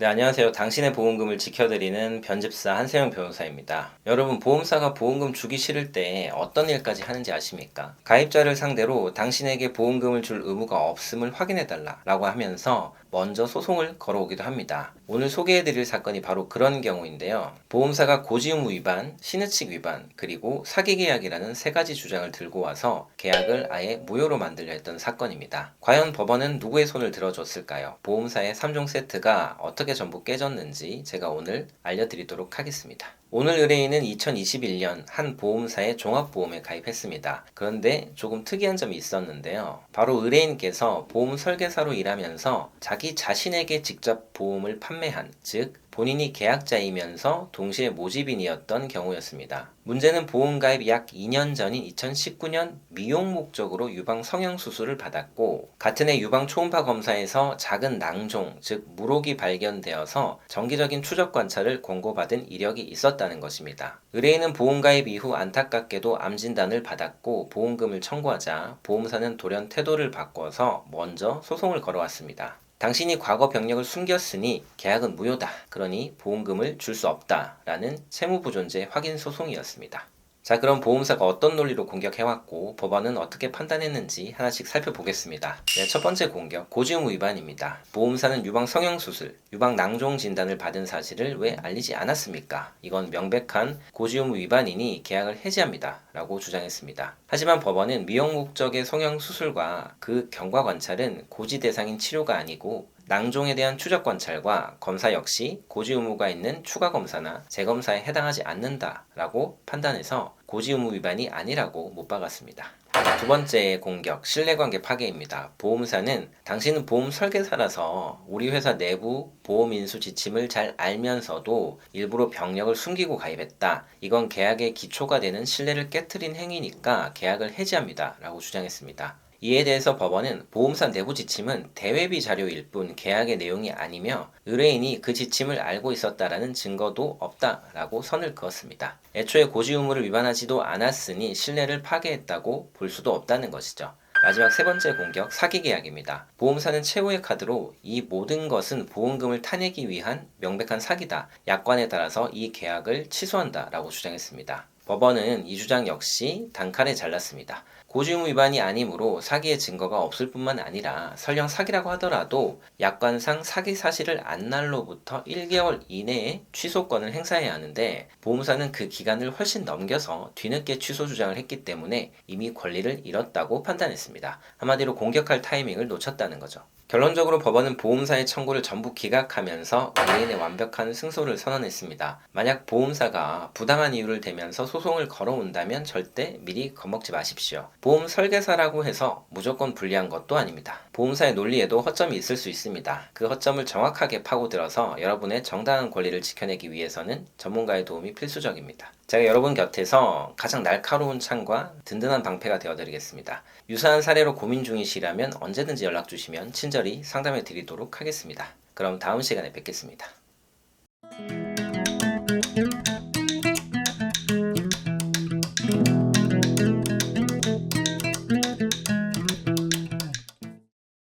네, 안녕하세요. 당신의 보험금을 지켜드리는 변집사 한세영 변호사입니다. 여러분, 보험사가 보험금 주기 싫을 때 어떤 일까지 하는지 아십니까? 가입자를 상대로 당신에게 보험금을 줄 의무가 없음을 확인해달라 라고 하면서 먼저 소송을 걸어오기도 합니다. 오늘 소개해드릴 사건이 바로 그런 경우인데요. 보험사가 고지의무 위반, 신의칙 위반, 그리고 사기 계약이라는 세 가지 주장을 들고 와서 계약을 아예 무효로 만들려 했던 사건입니다. 과연 법원은 누구의 손을 들어줬을까요? 보험사의 3종 세트가 어떻게 전부 깨졌는지 제가 오늘 알려드리도록 하겠습니다. 오늘 의뢰인은 2021년 한 보험사의 종합보험에 가입했습니다. 그런데 조금 특이한 점이 있었는데요. 바로 의뢰인께서 보험 설계사로 일하면서 자기 자신에게 직접 보험을 판매한, 즉, 본인이 계약자이면서 동시에 모집인이었던 경우였습니다. 문제는 보험 가입 약 2년 전인 2019년 미용 목적으로 유방 성형 수술을 받았고 같은 해 유방 초음파 검사에서 작은 낭종 즉 물혹이 발견되어서 정기적인 추적 관찰을 권고받은 이력이 있었다는 것입니다. 의뢰인은 보험 가입 이후 안타깝게도 암 진단을 받았고 보험금을 청구하자 보험사는 돌연 태도를 바꿔서 먼저 소송을 걸어왔습니다. 당신이 과거 병력을 숨겼으니 계약은 무효다. 그러니 보험금을 줄 수 없다. 라는 채무보존제 확인 소송이었습니다. 자, 그럼 보험사가 어떤 논리로 공격해왔고 법원은 어떻게 판단했는지 하나씩 살펴보겠습니다. 네, 첫 번째 공격, 고지의무 위반입니다. 보험사는 유방 성형수술, 유방 낭종 진단을 받은 사실을 왜 알리지 않았습니까? 이건 명백한 고지의무 위반이니 계약을 해지합니다. 라고 주장했습니다. 하지만 법원은 미용 목적의 성형수술과 그 경과 관찰은 고지 대상인 치료가 아니고 낭종에 대한 추적 관찰과 검사 역시 고지 의무가 있는 추가 검사나 재검사에 해당하지 않는다라고 판단해서 고지 의무 위반이 아니라고 못 박았습니다. 두 번째 공격, 신뢰관계 파괴입니다. 보험사는 당신은 보험 설계사라서 우리 회사 내부 보험 인수 지침을 잘 알면서도 일부러 병력을 숨기고 가입했다. 이건 계약의 기초가 되는 신뢰를 깨뜨린 행위니까 계약을 해지합니다. 라고 주장했습니다. 이에 대해서 법원은 보험사 내부 지침은 대외비 자료일 뿐 계약의 내용이 아니며 의뢰인이 그 지침을 알고 있었다라는 증거도 없다라고 선을 그었습니다. 애초에 고지 의무를 위반하지도 않았으니 신뢰를 파괴했다고 볼 수도 없다는 것이죠. 마지막 세 번째 공격, 사기 계약입니다. 보험사는 최후의 카드로 이 모든 것은 보험금을 타내기 위한 명백한 사기다. 약관에 따라서 이 계약을 취소한다라고 주장했습니다. 법원은 이 주장 역시 단칼에 잘랐습니다. 고지의무 위반이 아니므로 사기의 증거가 없을 뿐만 아니라 설령 사기라고 하더라도 약관상 사기 사실을 안 날로부터 1개월 이내에 취소권을 행사해야 하는데 보험사는 그 기간을 훨씬 넘겨서 뒤늦게 취소 주장을 했기 때문에 이미 권리를 잃었다고 판단했습니다. 한마디로 공격할 타이밍을 놓쳤다는 거죠. 결론적으로 법원은 보험사의 청구를 전부 기각하면서 의뢰인의 완벽한 승소를 선언했습니다. 만약 보험사가 부당한 이유를 대면서 소송을 걸어온다면 절대 미리 겁먹지 마십시오. 보험 설계사라고 해서 무조건 불리한 것도 아닙니다. 보험사의 논리에도 허점이 있을 수 있습니다. 그 허점을 정확하게 파고들어서 여러분의 정당한 권리를 지켜내기 위해서는 전문가의 도움이 필수적입니다. 제가 여러분 곁에서 가장 날카로운 창과 든든한 방패가 되어드리겠습니다. 유사한 사례로 고민 중이시라면 언제든지 연락 주시면 친절히 상담해 드리도록 하겠습니다. 그럼 다음 시간에 뵙겠습니다.